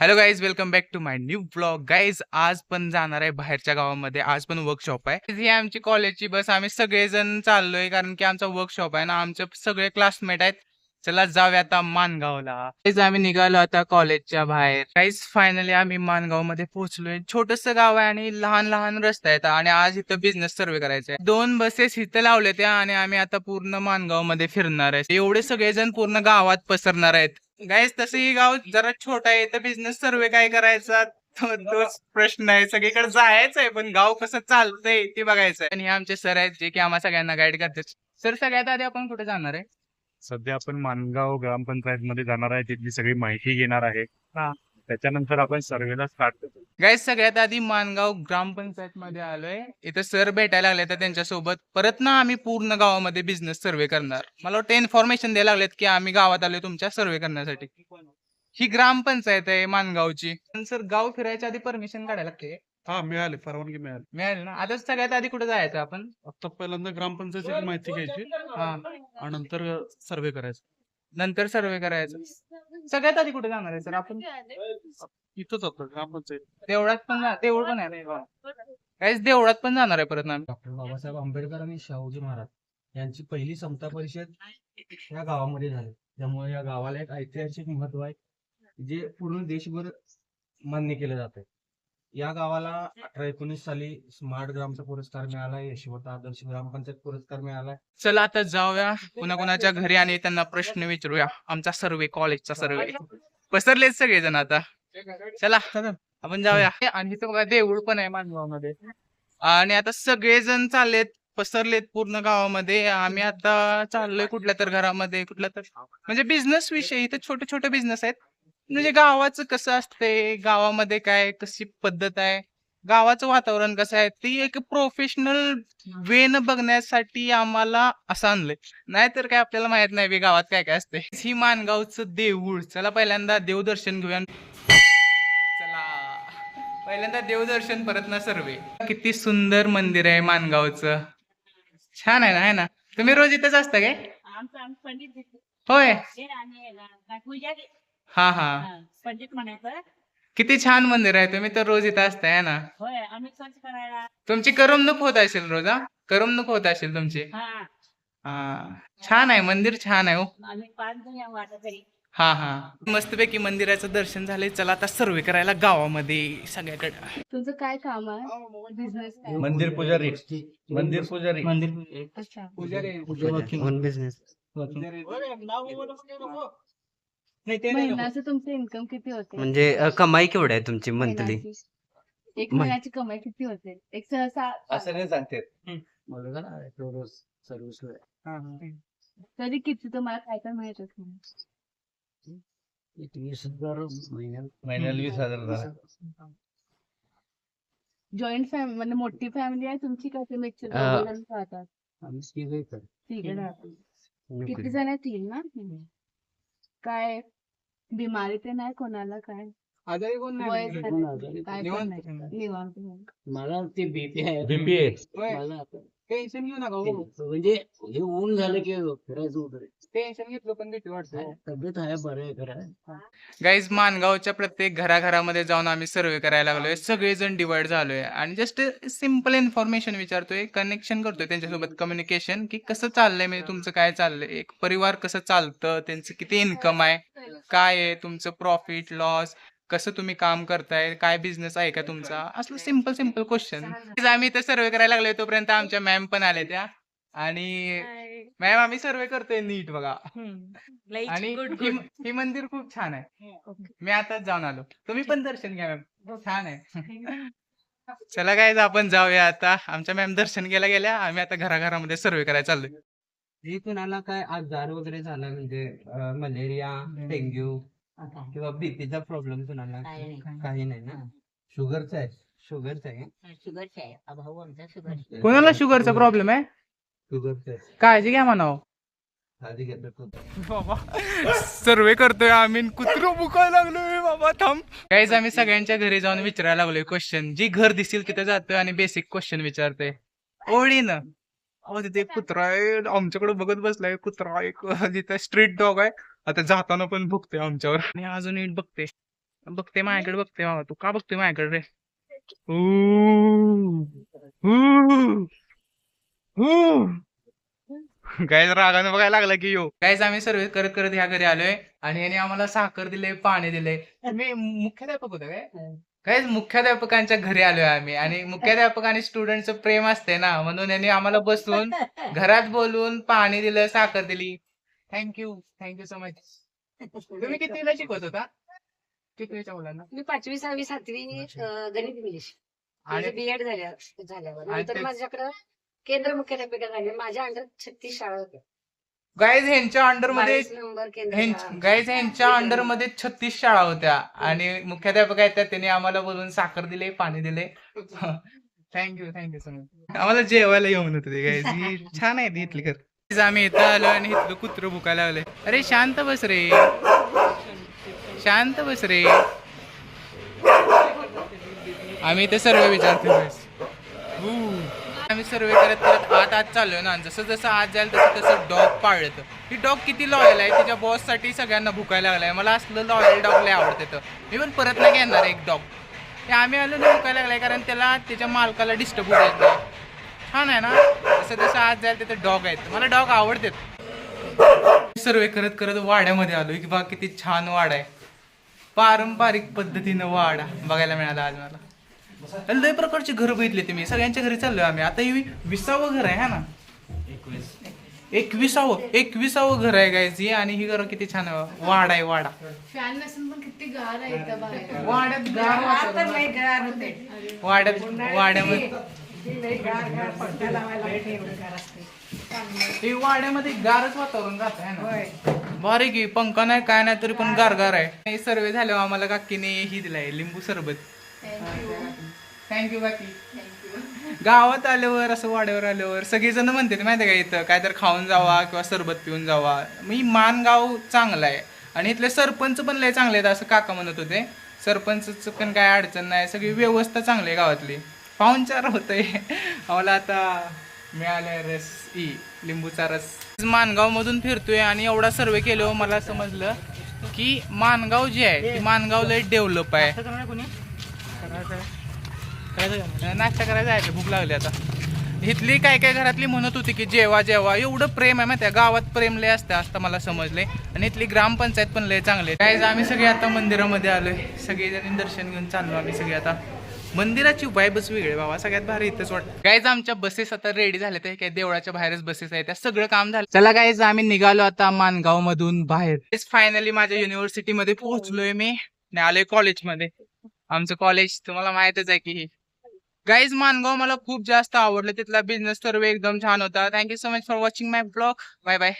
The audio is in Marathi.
Hello guys welcome back to my new blog guys आज पण जाणार आहे बाहेरच्या गावामध्ये. आज पण वर्कशॉप आहे. ही आमची कॉलेजची बस आम्ही सगळेजण चाललोय कारण की आमचा वर्कशॉप आहे ना. आमचे सगळे क्लासमेट आहेत. चला जाऊया आता मानगावला. आम्ही निघालो आता कॉलेजच्या बाहेर. काहीच फायनली आम्ही मानगावमध्ये पोहोचलोय. छोटस गाव आहे आणि लहान लहान रस्ता आहेत आणि आज इथं बिझनेस सर्वे करायचा आहे दोन बसेस इथं लावले त्या आणि आम्ही आता पूर्ण मानगावमध्ये फिरणार आहे. एवढे सगळेजण पूर्ण गावात पसरणार आहेत. गाईज तसं ही गाव जरा छोटा आहे. तर बिझनेस सर्वे काय करायचा? तोच प्रश्न आहे. सगळीकडे जायचं आहे पण गाव कसं चालतंय ते बघायचं आहे आणि हे आमचे सर आहेत जे की आम्हा सगळ्यांना गाईड करतात. सर सगळ्यात आधी आपण कुठे जाणार आहे? सध्या आपण मानगाव ग्रामपंचायत मध्ये जाणार आहे तिथली सगळी माहिती घेणार आहे. हा. त्याच्यानंतर आपण सर्वेला स्टार्ट करतो. गाईज सगळ्यात आधी मानगाव ग्रामपंचायत मध्ये आलोय. इथं सर भेटायला लागले तर त्यांच्यासोबत परत ना आम्ही पूर्ण गावामध्ये बिझनेस सर्वे करणार. मला वाटतं इन्फॉर्मेशन द्यायला लागलेत की आम्ही गावात आलोय तुमच्या सर्वे करण्यासाठी. ही ग्रामपंचायत आहे मानगावची पण सर गाव फिरायच्या आधी परमिशन काढायला लागते. हा मिळाले परवानगी मिळाली. मिळाली ना? आता सगळ्यात आधी कुठे जायचं आपण? आता पहिल्यांदा ग्रामपंचायतीची माहिती घ्यायची हा. आणि नंतर सर्वे करायचा. नंतर सर्वे करायचं. सगळ्यात आधी कुठे जाणार आहे सर आपण? इथंच आता ग्रामपंचायत. देवळात पण जा- देऊळ पण आहे काहीच देवळात पण जाणार आहे परत आम्ही. डॉक्टर बाबासाहेब आंबेडकर आणि शाहूजी महाराज यांची पहिली समता परिषद या गावामध्ये झाली. त्यामुळे या गावाला एक ऐतिहासिक महत्त्व आहे जे पूर्ण देशभर मान्य केलं जात आहे या गावाला अठरा एकोणीस साली स्मार्ट ग्रामचा पुरस्कार मिळाला यशवंत आदर्श ग्रामपंचायत पुरस्कार मिळाला. चला आता जाऊया कुणा कुणाच्या घरी आणि त्यांना प्रश्न विचारूया. आमचा सर्वे कॉलेजचा सर्वे पसरलेच सगळेजण आता. चला आपण जाऊया. आणि इथं बघा देऊळ पण आहे मानगावमध्ये. आणि आता सगळेजण चाललेत पसरलेत पूर्ण गावामध्ये. आम्ही आता चाललोय कुठल्या तर घरामध्ये कुठल्या तर म्हणजे बिझनेस विषयी इथं छोटे छोटे बिझनेस आहेत. म्हणजे गावाचं कसं असतंय? गावामध्ये काय कशी पद्धत आहे? गावाचं वातावरण कसं आहे? ती एक प्रोफेशनल वेन बघण्यासाठी आम्हाला असं आणलंय. नाहीतर काय आपल्याला माहीत नाही बे गावात काय काय असते ही मानगावचं देऊळ. चला पहिल्यांदा देवदर्शन घेऊया. चला. पहिल्यांदा देवदर्शन परत ना सर्वे. किती सुंदर मंदिर आहे मानगावचं. छान आहे ना आहे ना? तुम्ही रोज इथंच असता काय. होय. हे हा. पंडित म्हणायचं. किती छान मंदिर आहे. तुम्ही तर रोज इथं असताय है ना? होय आम्ही स्वच्छ करायला. तुमची करमणूक होत असेल रोज हा? करमणूक होत असेल तुमची? हा. हा. छान आहे मंदिर छान आहे हो. आम्ही पाच जण हा हा. मस्तपैकी मंदिराचं दर्शन झालंय. चला आता सर्वे करायला गावामध्ये सगळ्याकडे. तुझं काय काम आहे? बिझनेस काय? मंदिर पुजारी. मंदिर पुजारी. मंदिर अच्छा वन बिझनेस महिन्याचं तुमचं इन्कम किती होते? म्हणजे अ, कमाई केवढी आहे तुमची मंथली महिन्याची? एक मह- महिन्याची कमाई किती होते? एक सहसा असं नाही सांगते. सर्व्हिस तरी किती तुम्हाला काय काय मिळत असेल वीस हजार महिन्याला. वीस हजार जॉईंट फॅमिली म्हणजे मोठी फॅमिली आहे तुमची का ते मिक्सर अं, राहतात? आम्ही तिघे कर तिघे राहतात. किती जण आहेत तीन ना? काय? बिमारी ते नाही कोणाला काय. आजारी कोण वय नाही झालं, काय पण निवांत नाही. निवांत. मला ते बीपी आहे. बीपी आहे. मला आता टेन्शन घेऊ नका हो. म्हणजे हे ऊन झालं की फिरायचं वगैरे. टेन्शन घेतलं पण भीती वाटते. तब्येत आहे बरं आहे खरं? गाईज मानगावच्या प्रत्येक घराघरामध्ये जाऊन आम्ही सर्वे करायला लागलोय. सगळेजण डिवाइड झालोय. आणि जस्ट सिंपल इन्फॉर्मेशन विचारतोय कनेक्शन करतोय त्यांच्यासोबत कम्युनिकेशन की कसं चाललंय म्हणजे तुमचं काय चाललंय? एक परिवार कसं चालतं? त्यांचं किती इन्कम आहे? काय आहे? तुमचं प्रॉफिट लॉस कसं तुम्ही काम करताय? काय बिझनेस आहे का तुमचा? असलं सिंपल सिंपल क्वेश्चन आम्ही इथं सर्वे करायला लागलोय तोपर्यंत आमच्या मॅम पण आल्या त्या आणि मॅम आम्ही सर्वे करतोय नीट बघा. आणि ही. ही मंदिर खूप छान आहे. मी आताच जाऊन आलो. तुम्ही पण दर्शन घ्या मॅम छान आहे. चला काय आपण जाऊया आता. आमच्या मॅम दर्शन घ्यायला गेल्या. आम्ही आता घराघरामध्ये सर्वे करायला चाललोय. हे कुणाला काय? आजार वगैरे झाला म्हणजे मलेरिया. डेंग्यू. किंवा बीपीचा प्रॉब्लेम कुणाला काही नाही. काही नाही ना? शुगरचा आहे. शुगरचा आहे. शुगरचे आहे. हा भाऊ आमचा शुगर कोणाला शुगरचा प्रॉब्लेम आहे? शुगरचा आहे. काळजी घ्या म्हणावं आधी घेतलं बाबा सर्वे करतोय आम्ही कुत्र बुकायला लागलोय. बाबा थांब. काहीच आम्ही सगळ्यांच्या घरी जाऊन विचारायला लागलोय क्वेश्चन जी घर दिसेल तिथे जातोय आणि बेसिक क्वेश्चन विचारतोय. ओळीनं अहो तिथे एक कुत्रा आहे. आमच्याकडे बघत बसलाय. कुत्रा एक तिथे स्ट्रीट डॉग आहे. आता जाताना पण भुकते आमच्यावर. आणि अजून नीट बघते बघते माझ्याकडे बघते मामा तू. का बघतोय माझ्याकडे रे? गायज रागानं बघायला लागला की यो. गायज आम्ही सर्व करत करत ह्या घरी आलोय. आणि याने आम्हाला साखर दिले पाणी दिले मी मुख्याध्यापक होता काय? काय मुख्याध्यापकांच्या घरी आलोय आम्ही. आणि मुख्याध्यापक आणि स्टुडंटचं प्रेम असते ना. म्हणून यांनी आम्हाला बसवून घरात बोलून पाणी दिलं साखर दिली. थँक्यू थँक्यू सो मच तुम्ही कितीला शिकवत होता? कितवीच्या मुलांना? मी पाचवी सहावी सातवी अं, गणित इंग्लिश. आणि बीएड झाल्या झाल्यावर. आणि नंतर ते- माझ्याकडं केंद्र मुख्याध्यापिका झाले. माझ्या अंडर छत्तीस शाळा होत्या. गायज ह्यांच्या अंडरमध्ये बावीस नंबर केंद्र शाळा. गायज ह्यांच्या अंडरमध्ये छत्तीस शाळा होत्या. आणि मुख्याध्यापक आहेत त्या. त्यांनी आम्हाला बोलून साखर दिले पाणी दिले. थँक्यू थँक्यू सो मच आम्हाला जेवायला येऊन होते गायज छान आहे इथली घर आम्ही इथं आलो आणि इथलं कुत्र भुकायला लागले. अरे शांत बस रे. शांत बस रे. आम्ही इथे सर्व विचारतो आम्ही सर्वे करत करत आत आत चाललोय ना. जसं जसं आत जाईल तसं तसं डॉग पाळत ही डॉग किती लॉयल आहे. तिच्या बॉससाठी सगळ्यांना भुकायला लागलाय. मला असलं लॉयल डॉग लय आवडते मी पण परत नाही घेणार एक डॉग. ते आम्ही आलो ना भुकायला लागलाय कारण त्याला त्याच्या मालकाला डिस्टर्ब होत येत नाही. छान आहे ना? जसं जसं आत जाईल तिथे डॉग आहेत. मला डॉग आवडतात. सर्वे करत करत वाड्यामध्ये आलो की बा किती छान वाडा आहे. पारंपरिक पद्धतीनं वाडा बघायला मिळाला आज मला. लय प्रकारची घर बघितली तुम्ही सगळ्यांच्या घरी चाललोय आम्ही. आता ही विसावं घर आहे हा ना? एकविसावं एकविसावं घर आहे गायची आणि ही घर किती छान. वाडा आहे वाडा. फॅन नसून पण किती गार आहे इथं बाहेर. वाड्यात गार. वाड्यात वाड्यामध्ये हे वाड्यामध्ये गारच वातावरण राहत आहे ना. भारी की पंखा नाही काय नाही तरी पण गार. गार आहे. सर्वे झाल्यावर आम्हाला काकीने ही दिलाय लिंबू सरबत. थँक्यू काकी. गावात आल्यावर असं वाड्यावर आल्यावर सगळेजण म्हणते माहिती का इथं काय तर खाऊन जावा किंवा सरबत पिऊन जावा. मी मानगाव चांगला आहे. आणि इथले सरपंच पण लय चांगले आहेत असं काका म्हणत होते. सरपंचचं पण काय अडचण नाही सगळी व्यवस्था चांगली आहे गावातली. पाहुणचार होतंय. आम्हाला आता मिळालाय रस ई लिंबूचा रस. मानगाव मधून फिरतोय आणि एवढा सर्वे केल्यावर मला समजलं की मानगाव जे आहे ते मानगाव लय डेव्हलप आहे. नाश्ता करायला जायचं भूक लागली आता. इथली काय काय घरातली म्हणत होती की जेवा जेवा एवढं प्रेम आहे माहिती आहे गावात प्रेम लय असतं असतं मला समजले आणि इथली ग्रामपंचायत पण लय चांगले काय आम्ही सगळे आता मंदिरामध्ये आलोय. सगळेजण दर्शन घेऊन चाललो आम्ही सगळे आता. मंदिराची वाईबच वेगळी बाबा. सगळ्यात भारी इथंच वाटतं. गायज आमच्या बसेस आता रेडी झाल्या त्या काय देवळाच्या बाहेरच बसेस आहेत. त्या सगळं काम झालं. चला गायज आम्ही निघालो आता मानगाव मधून बाहेर फायनली माझ्या युनिव्हर्सिटी मध्ये पोहोचलोय मी. आलोय कॉलेजमध्ये आमचं कॉलेज तुम्हाला माहितच आहे की. गाईज मानगाव मला खूप जास्त आवडलं. तिथला बिझनेस सर्व एकदम छान होता. Thank you so much for watching my blog bye bye